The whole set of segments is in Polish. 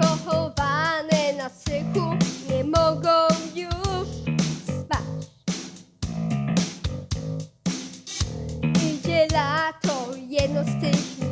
pochowane na sychu nie mogą już spać. Idzie lato, jedno z tych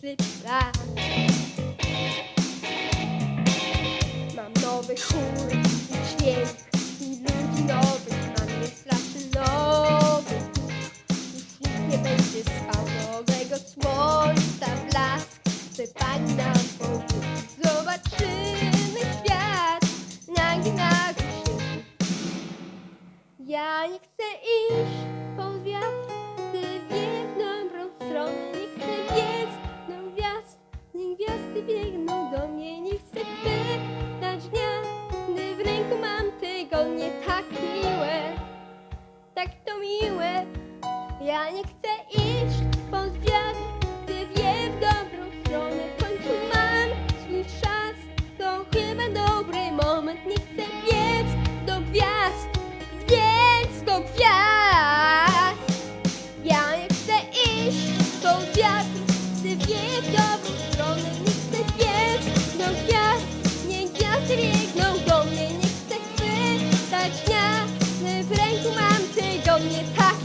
sleep. Bye. miłe. Ja nie chcę only path.